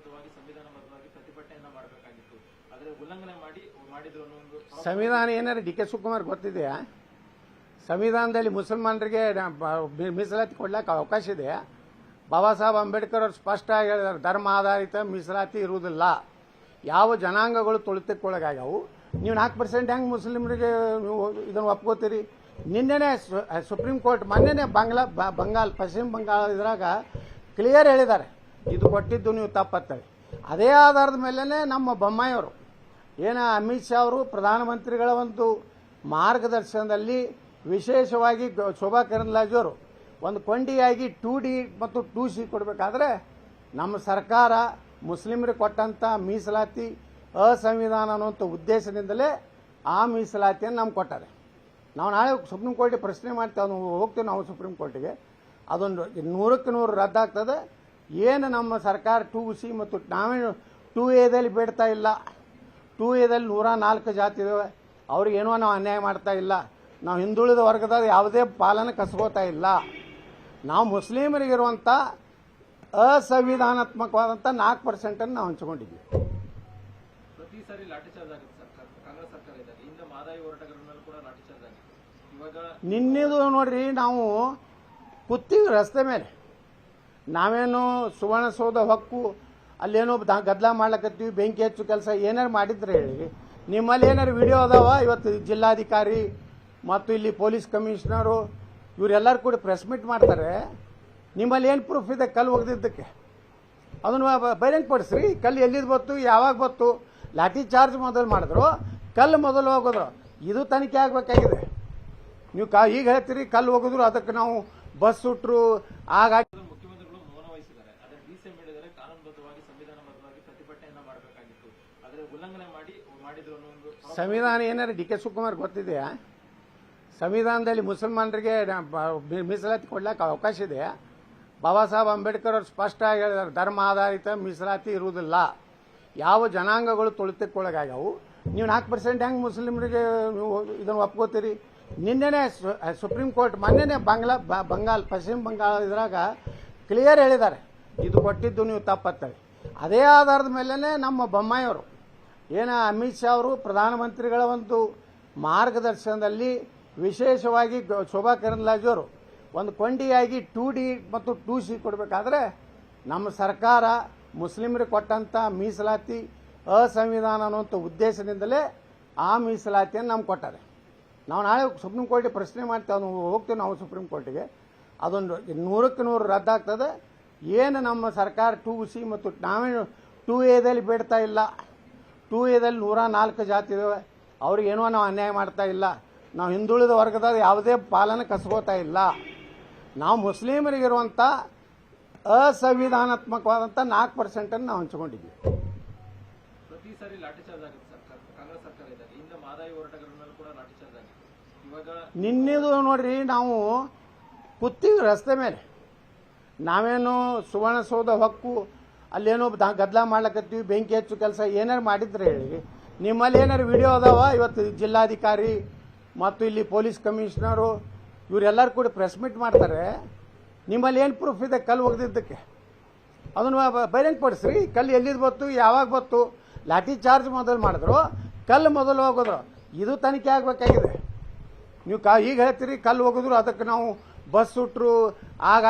ಕಾನೂನುಬದ್ಧವಾಗಿ ಸಂವಿಧಾನಬದ್ಧವಾಗಿ ಪ್ರತಿಭಟನೆಯನ್ನ ಮಾಡಬೇಕಾಗಿತ್ತು. ಆದರೆ ಉಲ್ಲಂಘನೆ ಮಾಡಿ ಮಾಡಿದ್ರು ಅನ್ನೋ ಸಂವಿಧಾನ ಡಿ ಕೆ ಶಿವಕುಮಾರ್ ಗೊತ್ತಿದೆಯಾ? ಸಂವಿಧಾನದಲ್ಲಿ ಮುಸಲ್ಮಾನರಿಗೆ ಮೀಸಲಾತಿ ಕೊಡ್ಲಿಕ್ಕೆ ಅವಕಾಶ ಇದೆ ಬಾಬಾ ಸಾಹೇಬ್ ಅಂಬೇಡ್ಕರ್ ಅವರು ಸ್ಪಷ್ಟವಾಗಿ ಹೇಳಿದ್ದಾರೆ ಧರ್ಮ ಆಧಾರಿತ ಮೀಸಲಾತಿ ಇರುವುದಿಲ್ಲ. ಯಾವ ಜನಾಂಗಗಳು ತುಳಿತಕ್ಕೊಳಗಾಗ್ಯಾವು? ನೀವು ನಾಲ್ಕು ಪರ್ಸೆಂಟ್ ಹೆಂಗೆ ಮುಸ್ಲಿಮರಿಗೆ ನೀವು ಇದನ್ನು ಒಪ್ಕೋತೀರಿ? ನಿನ್ನೆನೆ ಸು- ಸುಪ್ರೀಂ ಕೋರ್ಟ್ ಮೊನ್ನೆನೆ ಬಂಗ್ಲಾ ಬಂಗಾಲ್, ಪಶ್ಚಿಮ ಬಂಗಾಳ ಇದ್ರಾಗ ಕ್ಲಿಯರ್ ಹೇಳಿದ್ದಾರೆ. ಇದು ಕೊಟ್ಟಿದ್ದು ನೀವು ತಪ್ಪತ್ತೇಳಿ ಅದೇ ಆಧಾರದ ಮೇಲೇ ನಮ್ಮ ಬೊಮ್ಮಾಯಿಯವರು, ಏನ ಅಮಿತ್ ಶಾ ಅವರು ಪ್ರಧಾನಮಂತ್ರಿಗಳ ಒಂದು ಮಾರ್ಗದರ್ಶನದಲ್ಲಿ ವಿಶೇಷವಾಗಿ ಶೋಭಾ ಕರಂದ್ಲಾಜೆ ಅವರು ಒಂದು ಕೊಂಡಿಯಾಗಿ ಟೂ ಡಿ ಮತ್ತು ಟೂ ಸಿ ಕೊಡಬೇಕಾದ್ರೆ ನಮ್ಮ ಸರ್ಕಾರ ಮುಸ್ಲಿಮರಿಗೆ ಕೊಟ್ಟಂಥ ಮೀಸಲಾತಿ, ಅಸಂವಿಧಾನ ಅನ್ನುವಂಥ ಉದ್ದೇಶದಿಂದಲೇ ಆ ಮೀಸಲಾತಿಯನ್ನು ನಮ್ಗೆ ಕೊಟ್ಟಾರೆ. ನಾವು ನಾಳೆ ಸುಪ್ರೀಂ ಕೋರ್ಟಿಗೆ ಪ್ರಶ್ನೆ ಮಾಡ್ತೇವೆ ಹೋಗ್ತೀವಿ ನಾವು ಸುಪ್ರೀಂ ಕೋರ್ಟಿಗೆ. ಅದೊಂದು ನೂರಕ್ಕೆ ನೂರು ರದ್ದಾಗ್ತದೆ. ಏನು ನಮ್ಮ ಸರ್ಕಾರ ಟೂ ಸಿ ಮತ್ತು ನಾವೇನು ಟೂ ಎದಲ್ಲಿ ಬೇಡ್ತಾ ಇಲ್ಲ. ಟೂ ಎದಲ್ಲಿ ನೂರ ನಾಲ್ಕು ಜಾತಿ ಇದಾವೆ. ಅವ್ರಿಗೇನೋ ನಾವು ಅನ್ಯಾಯ ಮಾಡ್ತಾ ಇಲ್ಲ. ನಾವು ಹಿಂದುಳಿದ ವರ್ಗದಾಗ ಯಾವುದೇ ಪಾಲನೆ ಕಸ್ಕೋತಾ ಇಲ್ಲ. ನಾವು ಮುಸ್ಲಿಮರಿಗಿರುವಂಥ ಅಸಂವಿಧಾನಾತ್ಮಕವಾದಂಥ ನಾಲ್ಕು ಪರ್ಸೆಂಟನ್ನು ನಾವು ಹಂಚ್ಕೊಂಡಿದ್ವಿ ಪ್ರತಿ ಸಾರಿ ಲಾಠಿ ಚಾರ್ಜ್ ಆಗುತ್ತೆ ಸರ್ಕಾರ ಕಾಂಗ್ರೆಸ್ ಸರ್ಕಾರ ಇದ್ದಾಗ ಹಿಂದೆ ಮಾದಾಯಿ ಹೋರಾಟಗಾರರಲ್ಲೂ ಕೂಡ ಲಾಠಿ ಚಾರ್ಜ್ ಆಗಿತ್ತು ಇವಾಗ ನಿನ್ನೆದು ನೋಡ್ರಿ ನಾವು ಕೂತೀವಿ ರಸ್ತೆ ಮೇಲೆ. ನಾವೇನು ಸುವರ್ಣಸೌಧ ಹೊಕ್ಕು, ಅಲ್ಲೇನೋ ಗದ್ದಲ ಮಾಡ್ಲಕತ್ತೀವಿ, ಬೆಂಕಿ ಹೆಚ್ಚು ಕೆಲಸ ಏನಾರು ಮಾಡಿದ್ರೆ ಹೇಳಿ. ನಿಮ್ಮಲ್ಲಿ ಏನಾರು ವಿಡಿಯೋ ಅದಾವ? ಇವತ್ತು ಜಿಲ್ಲಾಧಿಕಾರಿ ಮತ್ತು ಇಲ್ಲಿ ಪೊಲೀಸ್ ಕಮಿಷನರು, ಇವರೆಲ್ಲರೂ ಕೂಡ ಪ್ರೆಸ್ ಮೀಟ್ ಮಾಡ್ತಾರೆ. ನಿಮ್ಮಲ್ಲಿ ಏನು ಪ್ರೂಫ್ ಇದೆ ಕಲ್ಲು ಒಗೆದಿದ್ದಕ್ಕೆ? ಅದನ್ನು ಬಹಿರಂಗಪಡಿಸ್ರಿ ಕಲ್ಲು ಎಲ್ಲಿದ್ದು ಬತ್ತು, ಯಾವಾಗ ಬತ್ತು? ಲಾಠಿ ಚಾರ್ಜ್ ಮೊದಲು ಮಾಡಿದ್ರು, ಕಲ್ಲು ಮೊದಲು ಹೋಗೋದ್ರು. ಇದು ತನಿಖೆ ಆಗಬೇಕಾಗಿದೆ. ನೀವು ಕಾ, ಈಗ ಹೇಳ್ತೀರಿ, ಕಲ್ಲು ಹೋಗಿದ್ರು ಅದಕ್ಕೆ ನಾವು ಬಸ್ ಸುಟ್ಟರು ಆಗ ಉಲ್ಲಂಘನೆ ಮಾಡಿ ಮಾಡಿದ್ರು ಸಂವಿಧಾನ ಏನಾರ ಡಿ ಕೆ ಶಿವಕುಮಾರ್ ಗೊತ್ತಿದೆಯಾ? ಸಂವಿಧಾನದಲ್ಲಿ ಮುಸಲ್ಮಾನರಿಗೆ ಮೀಸಲಾತಿ ಕೊಡ್ಲಿಕ್ಕೆ ಅವಕಾಶ ಇದೆ ಬಾಬಾ ಸಾಹೇಬ್ ಅಂಬೇಡ್ಕರ್ ಅವರು ಸ್ಪಷ್ಟವಾಗಿ ಹೇಳಿದ್ದಾರೆ ಧರ್ಮ ಆಧಾರಿತ ಮೀಸಲಾತಿ ಇರುವುದಿಲ್ಲ. ಯಾವ ಜನಾಂಗಗಳು ತುಳಿತಕ್ಕೊಳಗಾಗ್ಯಾವು? ನೀವು ನಾಲ್ಕು ಪರ್ಸೆಂಟ್ ಹೆಂಗೆ ಮುಸ್ಲಿಮರಿಗೆ ನೀವು ಇದನ್ನು ಒಪ್ಕೋತೀರಿ? ನಿನ್ನೆನೆ ಸುಪ್ರೀಂ ಕೋರ್ಟ್ ಮೊನ್ನೆನೆ ಬಂಗ್ಲಾ ಬಂಗಾಲ್, ಪಶ್ಚಿಮ ಬಂಗಾಳ ಇದ್ರಾಗ ಕ್ಲಿಯರ್ ಹೇಳಿದ್ದಾರೆ. ಇದು ಕೊಟ್ಟಿದ್ದು ನೀವು ತಪ್ಪತ್ತೆ ಅದೇ ಆಧಾರದ ಮೇಲೇ ನಮ್ಮ ಬೊಮ್ಮಾಯಿಯವರು ಏನ ಅಮಿತ್ ಶಾ ಅವರು ಪ್ರಧಾನಮಂತ್ರಿಗಳ ಒಂದು ಮಾರ್ಗದರ್ಶನದಲ್ಲಿ ವಿಶೇಷವಾಗಿ ಶೋಭಾ ಕರಂದ್ಲಾಜ್ ಅವರು ಒಂದು ಕೊಂಡಿಯಾಗಿ ಟೂ ಡಿ ಮತ್ತು ಟೂ ಸಿ ಕೊಡಬೇಕಾದ್ರೆ ನಮ್ಮ ಸರ್ಕಾರ ಮುಸ್ಲಿಮರಿಗೆ ಕೊಟ್ಟಂಥ ಮೀಸಲಾತಿ ಅಸಂವಿಧಾನ ಅನ್ನುವಂಥ ಉದ್ದೇಶದಿಂದಲೇ ಆ ಮೀಸಲಾತಿಯನ್ನು ನಮ್ಗೆ ಕೊಟ್ಟಾರೆ. ನಾವು ನಾಳೆ ಸುಪ್ರೀಂ ಕೋರ್ಟಿಗೆ ಪ್ರಶ್ನೆ ಮಾಡ್ತೇವೆ ಹೋಗ್ತೀವಿ ನಾವು ಸುಪ್ರೀಂ ಕೋರ್ಟಿಗೆ. ಅದೊಂದು ನೂರಕ್ಕೆ ನೂರು ರದ್ದಾಗ್ತದೆ. ಏನು ನಮ್ಮ ಸರ್ಕಾರ ಟೂ ಸಿ ಮತ್ತು ನಾವೇನು ಟೂ ಎದಲ್ಲಿ ಬಿಡ್ತಾ ಇಲ್ಲ. ಟೂ ಎದಲ್ಲಿ ನೂರ ನಾಲ್ಕು ಜಾತಿ ಇದಾವೆ. ಅವ್ರಿಗೇನೋ ನಾವು ಅನ್ಯಾಯ ಮಾಡ್ತಾ ಇಲ್ಲ. ನಾವು ಹಿಂದುಳಿದ ವರ್ಗದಾಗ ಯಾವುದೇ ಪಾಲನೆ ಕಸ್ಕೋತಾ ಇಲ್ಲ. ನಾವು ಮುಸ್ಲಿಮರಿಗಿರುವಂಥ ಅಸಂವಿಧಾನಾತ್ಮಕವಾದಂಥ ನಾಲ್ಕು ಪರ್ಸೆಂಟನ್ನು ನಾವು ಹಂಚ್ಕೊಂಡಿದ್ವಿ ಪ್ರತಿ ಸಾರಿ ಲಾಠಿ ಚಾರ್ಜ್ ಆಗುತ್ತೆ ಸರ್ಕಾರ ಕಾಂಗ್ರೆಸ್ ಸರ್ಕಾರ ಇದ್ದಾಗ ಹಿಂದೆ ಮಾದಾಯಿ ಹೋರಾಟಗಾರರಲ್ಲೂ ಕೂಡ ಲಾಠಿ ಚಾರ್ಜ್ ಆಗಿತ್ತು ಇವಾಗ ನಿನ್ನೆದು ನೋಡ್ರಿ ನಾವು ಕೂತೀವಿ ರಸ್ತೆ ಮೇಲೆ ನಾವೇನು ಸುವರ್ಣಸೌಧ ಹೊಕ್ಕು ಅಲ್ಲೇನೋ ಗದ್ದಲ ಮಾಡ್ಲಕತ್ತೀವಿ, ಬೆಂಕಿ ಹೆಚ್ಚು ಕೆಲಸ ಏನಾರು ಮಾಡಿದ್ರೆ ಹೇಳಿ. ನಿಮ್ಮಲ್ಲಿ ಏನಾರು ವಿಡಿಯೋ ಅದಾವ? ಇವತ್ತು ಜಿಲ್ಲಾಧಿಕಾರಿ ಮತ್ತು ಇಲ್ಲಿ ಪೊಲೀಸ್ ಕಮಿಷನರು, ಇವರೆಲ್ಲರೂ ಕೂಡ ಪ್ರೆಸ್ ಮೀಟ್ ಮಾಡ್ತಾರೆ. ನಿಮ್ಮಲ್ಲಿ ಏನು ಪ್ರೂಫ್ ಇದೆ ಕಲ್ಲು ಒಗೆದಿದ್ದಕ್ಕೆ? ಅದನ್ನು ಬಹಿರಂಗಪಡಿಸ್ರಿ ಕಲ್ಲು ಎಲ್ಲಿದ್ ಬತ್ತು, ಯಾವಾಗ ಬತ್ತು? ಲಾಠಿ ಚಾರ್ಜ್ ಮೊದಲು ಮಾಡಿದ್ರು, ಕಲ್ಲು ಮೊದಲು ಹೋಗಿದ್ರು. ಇದು ತನಿಖೆ ಆಗಬೇಕಾಗಿದೆ. ನೀವು ಕಾ, ಈಗ ಹೇಳ್ತೀರಿ, ಕಲ್ಲು ಹೋಗಿದ್ರು ಅದಕ್ಕೆ ನಾವು ಬಸ್ ಸುಟ್ಟರು ಆಗ